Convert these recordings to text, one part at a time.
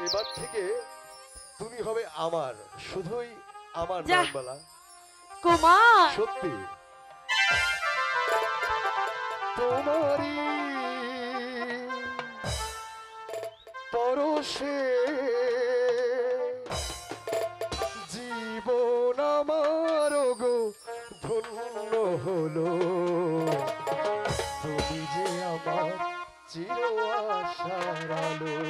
এবার থেকে তুমি হবে আমার শুধুই আমার যা। নয়নবালা কুমার! সত্যি। তোমারই পরশে জীবন আমার গো ধন্য হলো। তুমি যে আমার চির আশার আলো।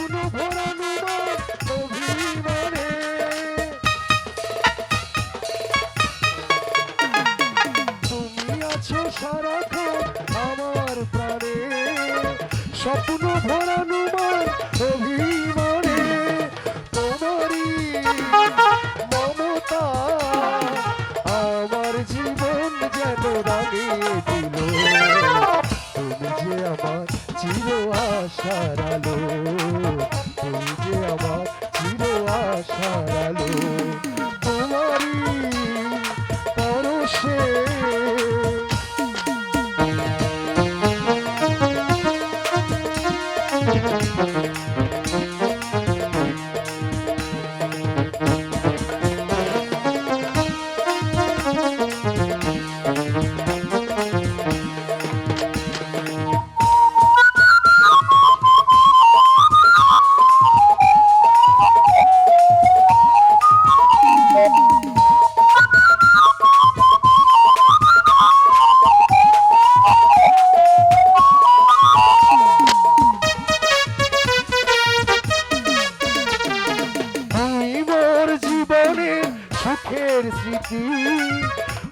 স্বপ্ন ভরানো আমার স্বপ্ন ভরানো অভিমানে। তোমারই মমতা আমার জীবন যেন রাঙিয়ে দিল। তুমি যে আমার আশার আলো। আশার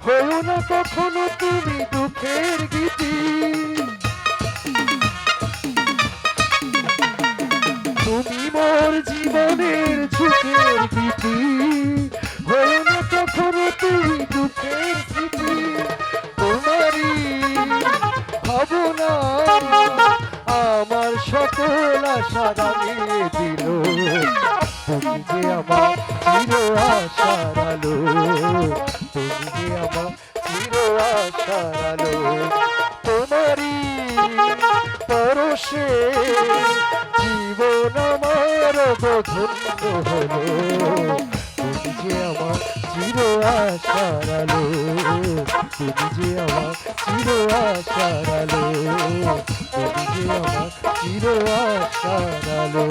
হও না কখনো তুমি দুঃখের গীতি তুমি মোর জীবনের ঝুঁকের গীতি তুমি যে আমার চির আশার আলো তুমি যে আমার চির আশার আলো তোমারই পরশে জীবন আমার ধন্য হলো তুমি যে আমার চির আশার আলো তুমি যে আমার চির আশার আলো তুমি যে আমার চির আশার আলো